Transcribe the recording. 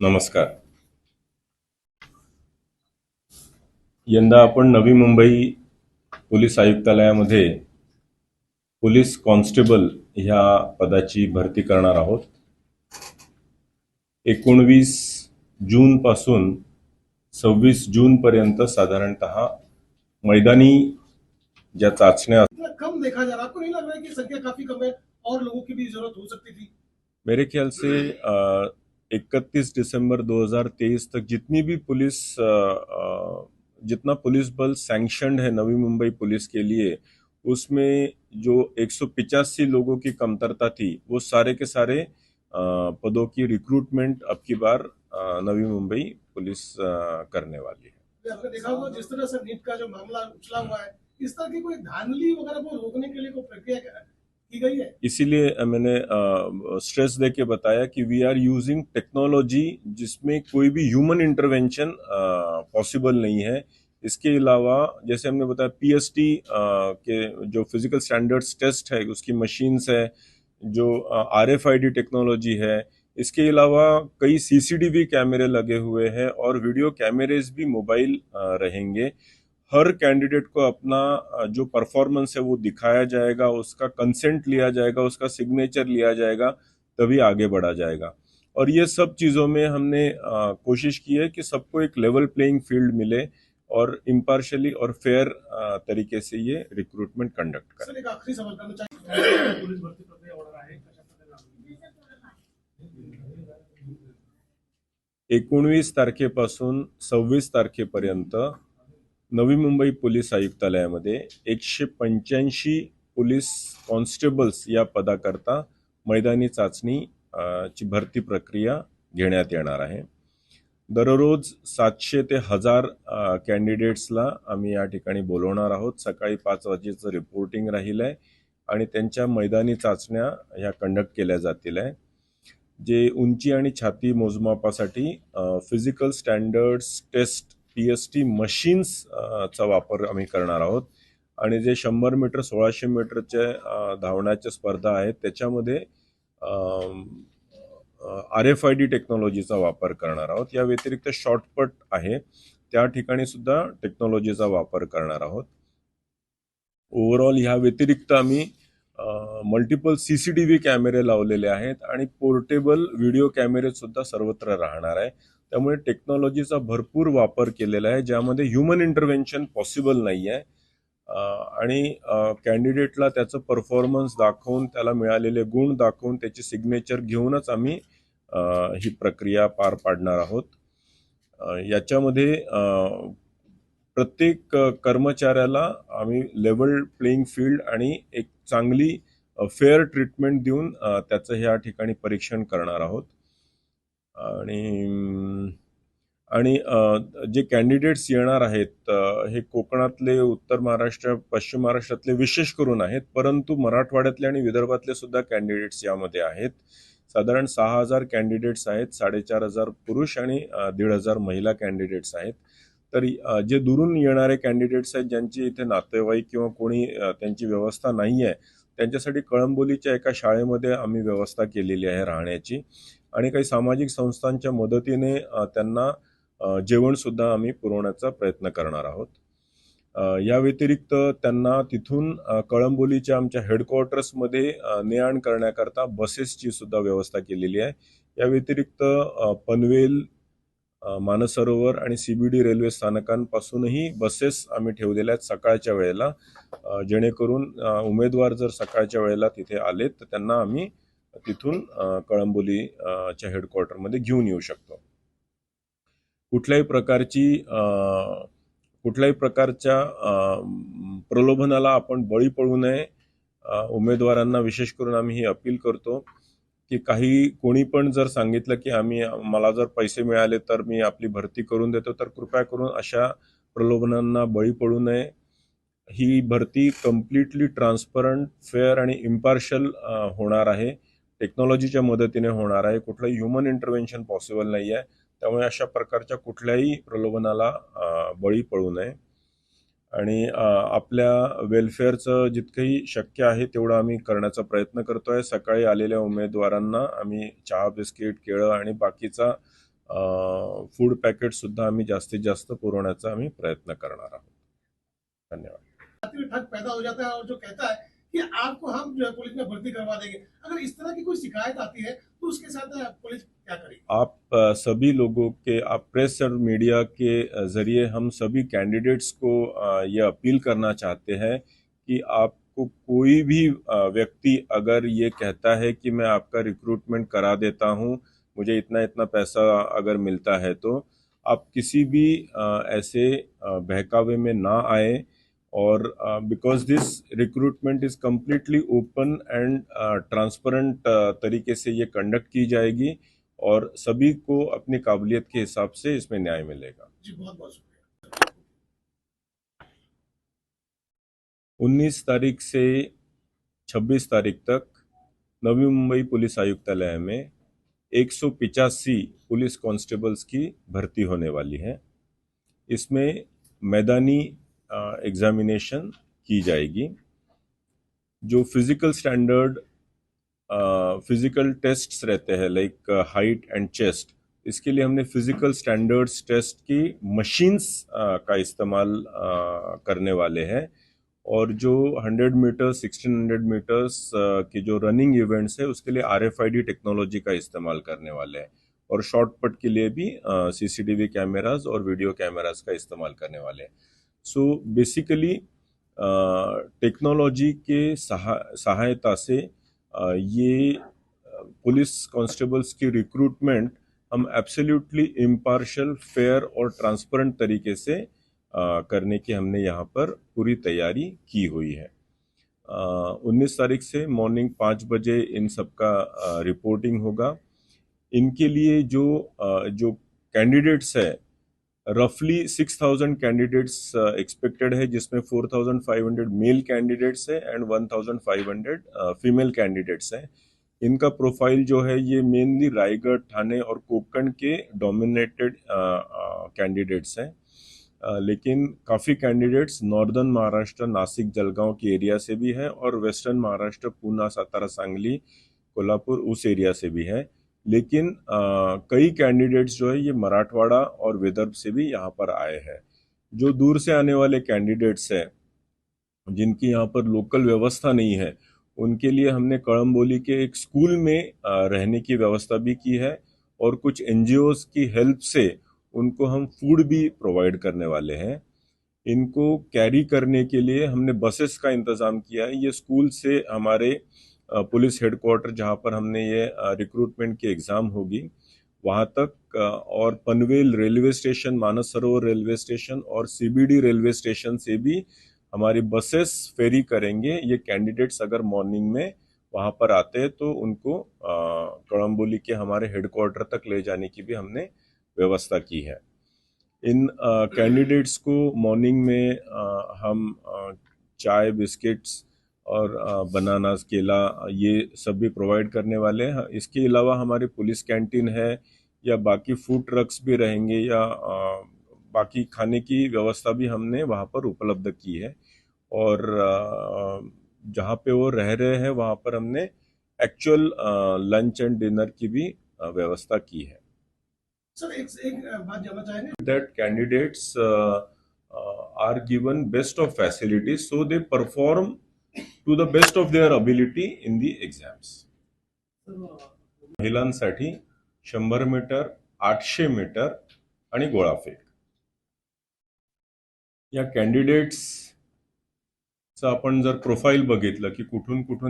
नमस्कार. यंदा आपण नवी मुंबई पोलीस आयुक्तालयामध्ये पोलीस कॉन्स्टेबल ह्या पदाची भरती करणार आहोत. एकोणवीस जूनपासून सव्वीस जूनपर्यंत साधारणत मैदानी ज्या चाचण्या कम देखा जा रहा आपको नहीं लग रहा है कि संख्या काफी कम है और लोगों की भी जरूरत हो सकती थी? मेरे ख्याल से इकतीस दिसंबर 2023 तक जितनी भी पुलिस जितना पुलिस बल सैंक्शनड है नवी मुंबई पुलिस के लिए, उसमें जो एक लोगों की कमतरता थी, वो सारे के सारे पदों की रिक्रूटमेंट अब की बार नवी मुंबई पुलिस करने वाली है। आपने देखा होगा, जिस तरह से नीट का जो मामला उछला हुआ है, इस तरह की कोई धांधली वगैरह को रोकने के लिए कोई प्रक्रिया इसीलिए मैंने स्ट्रेस दे के बताया कि वी आर यूजिंग टेक्नोलॉजी जिसमें कोई भी ह्यूमन इंटरवेंशन पॉसिबल नहीं है। इसके अलावा, जैसे हमने बताया पीएसटी के जो फ़िज़िकल स्टैंडर्ड्स टेस्ट है, उसकी मशीन्स है, जो आर एफ़ टेक्नोलॉजी है। इसके अलावा, कई सीसीटीवी कैमरे लगे हुए हैं और वीडियो कैमरेज भी मोबाइल रहेंगे। हर कैंडिडेट को अपना जो परफॉर्मेंस है वो दिखाया जाएगा उसका कंसेंट लिया जाएगा उसका सिग्नेचर लिया जाएगा तभी आगे बढ़ा जाएगा। और ये सब चीज़ों में हमने अ, कोशिश की है कि सबको एक लेवल प्लेइंग फ़ील्ड मिले और इम्पार्शली और फेयर तरीके से ये रिक्रूटमेंट कंडक्ट करें। एकोणवीस तारखेपासून सव्वीस तारखेपर्यंत नवी मुंबई पोलीस आयुक्तालयामध्ये एकशे पंच्याऐंशी पोलीस कॉन्स्टेबल्स या पदाकरता मैदानी चाचणी ची भरती प्रक्रिया घेण्यात येणार आहे. दररोज सातशे ते हजार कॅन्डिडेट्सला आम्ही या ठिकाणी बोलवणार आहोत. सकाळी पाच वाजेचं रिपोर्टिंग राहील आहे आणि त्यांच्या मैदानी चाचण्या ह्या कंडक्ट केल्या जातील आहे. जे उंची आणि छाती मोजमापासाठी physical standards test T S T मशीन्सचा वापर आम्ही करणार आहोत. आणि जे शंभर मीटर सोळाशे मीटरचे धावण्याच्या स्पर्धा आहेत त्याच्यामध्ये आर एफ आय डी टेक्नॉलॉजीचा वापर करणार आहोत. या व्यतिरिक्त शॉर्टपट आहे. त्या ठिकाणी सुद्धा टेक्नॉलॉजीचा वापर करणार आहोत. ओव्हरऑल ह्या व्यतिरिक्त आम्ही multiple C C T V कॅमेरे लावलेले आहेत आणि पोर्टेबल व्हिडिओ कॅमेरे सुद्धा सर्वत्र राहणार आहे. त्यामुळे टेक्नॉलॉजीचा भरपूर वापर केलेला आहे ज्यामध्ये ह्युमन इंटरव्हेन्शन पॉसिबल नाही आहे आणि कॅन्डिडेटला त्याचं परफॉर्मन्स दाखवून त्याला मिळालेले गुण दाखवून त्याची सिग्नेचर घेऊनच आम्ही ही प्रक्रिया पार पाडणार आहोत. याच्यामध्ये प्रत्येक कर्मचाऱ्याला आम्ही लेवल प्लेइंग फील्ड आणि एक चांगली फेअर ट्रीटमेंट देऊन त्याचं ह्या ठिकाणी परीक्षण करणार आहोत. आणि आणि जे कॅन्डिडेट्स येणार आहेत हे कोकणातले उत्तर महाराष्ट्र पश्चिम महाराष्ट्रातले विशेष करून आहेत परंतु मराठवाड्यातले आणि विदर्भातले सुद्धा कॅन्डिडेट्स यामध्ये आहेत. साधारण सहा हजार कॅन्डिडेट्स आहेत साडेचार हजार पुरुष आणि दीड हजार महिला कॅन्डिडेट्स आहेत. तर जे दुरून येणारे कॅन्डिडेट्स आहेत ज्यांची इथे नातेवाईक किंवा कोणी त्यांची व्यवस्था नाही आहे त्यांच्यासाठी कळंबोलीच्या एका शाळेमध्ये आम्ही व्यवस्था केलेली आहे राहण्याची. आणि काही सामाजिक संस्थांच्या मदतीने त्यांना जेवणसुद्धा आम्ही पुरवण्याचा प्रयत्न करणार आहोत. या व्यतिरिक्त त्यांना तिथून कळंबोलीच्या आमच्या हेडक्वार्टर्समध्ये ने आण करण्याकरता बसेसची सुद्धा व्यवस्था केलेली आहे. या व्यतिरिक्त पनवेल मानसरोवर आणि सीबीडी रेल्वे स्थानकांपासूनही बसेस आम्ही ठेवलेल्या आहेत सकाळच्या वेळेला. जेणेकरून उमेदवार जर सकाळच्या वेळेला तिथे आले तर त्यांना आम्ही तिथून कळंबोली च्या हेडक्वार्टरमध्ये घेऊन येऊ शकतो. कुठल्याही प्रकारची कुठल्याही प्रकारच्या प्रलोभनाला आपण बळी पडू नये. उमेदवारांना विशेष करून आम्ही ही अपील करतो की काही कोणी पण जर सांगितलं की आम्ही मला जर पैसे मिळाले तर मी आपली भरती करून देतो तर कृपया करून अशा प्रलोभनांना बळी पडू नये. ही भरती कम्प्लिटली ट्रान्सपरंट फेअर आणि इम्पार्शल होणार आहे. टेक्नॉलॉजीच्या मदतीने होणार आहे. कुठलंही ह्युमन इंटरव्हेन्शन पॉसिबल नाही आहे. त्यामुळे अशा प्रकारच्या कुठल्याही प्रलोभनाला बळी पडू नये. आणि आपल्या वेलफेअरचं जितकंही शक्य आहे तेवढं आम्ही करण्याचा प्रयत्न करतो आहे सकाळी आलेल्या उमेदवारांना आम्ही चहा बिस्किट केळं आणि बाकीचा फूड पॅकेट सुद्धा आम्ही जास्तीत जास्त पुरवण्याचा आम्ही प्रयत्न करणार आहोत. धन्यवाद. ठग पैदा हो जाता है और जो कहता है कि आपको हम जो पुलिस में भर्ती करवा देंगे। अगर इस तरह की कोई शिकायत आती है तो उसके साथ पुलिस क्या करेगी? आप सभी लोगों के आप प्रेस और मीडिया के ज़रिए हम सभी कैंडिडेट्स को अ, ये अपील करना चाहते हैं कि आपको कोई भी व्यक्ति अगर ये कहता है कि मैं आपका रिक्रूटमेंट करा देता हूँ मुझे इतना इतना पैसा अगर मिलता है तो आप किसी भी ऐसे बहकावे में ना आए और because this recruitment is completely open and transparent तरीके से ये कंडक्ट की जाएगी और सभी को अपनी काबिलियत के हिसाब से इसमें न्याय मिलेगा। जी बहुत बहुत शुक्रिया। 19 तारीख से 26 तारीख तक नवी मुंबई पुलिस आयुक्तालय में एक पुलिस कांस्टेबल्स की भर्ती होने वाली है। इसमें मैदानी एग्जामिनेशन की जाएगी, जो फ़िज़िकल स्टैंडर्ड फ़िज़िकल टेस्ट्स रहते हैं लाइक हाइट एंड चेस्ट इसके लिए हमने फ़िज़िकल स्टैंडर्ड्स टेस्ट की मशीन्स का इस्तेमाल करने वाले हैं। और जो 100 मीटर्स 1600 मीटर्स के जो रनिंग इवेंट्स है, उसके लिए आर एफ़ टेक्नोलॉजी का इस्तेमाल करने वाले हैं। और शॉर्ट पट के लिए भी सीसीटीवी कैमरास और वीडियो कैमरास का इस्तेमाल करने वाले हैं। सो बेसिकली टेक्नोलॉजी के सहा सहायता से अ, ये पुलिस कांस्टेबल्स की रिक्रूटमेंट हम एब्सोल्युटली इम्पार्शल फेयर और ट्रांसपेरेंट तरीके से अ, करने की हमने यहाँ पर पूरी तैयारी की हुई है। उन्नीस तारीख से मॉर्निंग पाँच बजे इन सबका रिपोर्टिंग होगा। इनके लिए जो अ, जो कैंडिडेट्स है रफली सिक्स थाउज़ेंड कैंडिडेट्स एक्सपेक्टेड है जिसमें four thousand five hundred male candidates है and one thousand five hundred female candidates हैं। इनका प्रोफ़ाइल जो है ये मेनली रायगढ़ ठाणे और कोकण के डोमिनेटेड कैंडिडेट्स हैं। अ, लेकिन काफ़ी कैंडिडेट्स नॉर्दर्न महाराष्ट्र नासिक जलगांव के एरिया से भी है और वेस्टर्न महाराष्ट्र पूना सातारा सांगली कोल्हापुर उस एरिया से भी है। लेकिन अ, कई कैंडिडेट्स जो है ये मराठवाड़ा और विदर्भ से भी यहाँ पर आए हैं। जो दूर से आने वाले कैंडिडेट्स हैं जिनकी यहाँ पर लोकल व्यवस्था नहीं है उनके लिए हमने कड़म्बोली के एक स्कूल में रहने की व्यवस्था भी की है और कुछ एनजीओ की हेल्प से उनको हम फ़ूड भी प्रोवाइड करने वाले हैं। इनको कैरी करने के लिए हमने बसेस का इंतज़ाम किया है। ये स्कूल से हमारे पुलिस हेडक्वार्टर जहाँ पर हमने ये रिक्रूटमेंट की एग्ज़ाम होगी। वहाँ तक और Panvel railway station Manas Sarovar railway station और सीबीडी रेलवे स्टेशन से भी हमारी बसेस फेरी करेंगे। ये कैंडिडेट्स अगर मॉर्निंग में वहाँ पर आते हैं तो उनको कड़म्बोली के हमारे हेडक्वार्टर तक ले जाने की भी हमने व्यवस्था की है। इन कैंडिडेट्स को मॉर्निंग में अ, हम अ, चाय बिस्किट्स और बनानास केला ये सब भी प्रोवाइड करने वाले हैं। इसके अलावा हमारी पुलिस कैंटीन है या बाकी फ़ूड ट्रक्स भी रहेंगे या बाकी खाने की व्यवस्था भी हमने वहाँ पर उपलब्ध की है। और जहाँ पे वो रह रहे हैं वहाँ पर हमने एक्चुअल लंच एंड डिनर की भी व्यवस्था की है। सर एक एक बात जानना चाहेंगे? That candidates uh, uh, are given best of facilities so to the best of their ability in the exams महिलांसाठी शंभर मीटर आठशे मीटर आणि गोळाफेक या कॅन्डिडेट्सचं आपण जर प्रोफाईल बघितलं की कुठून कुठून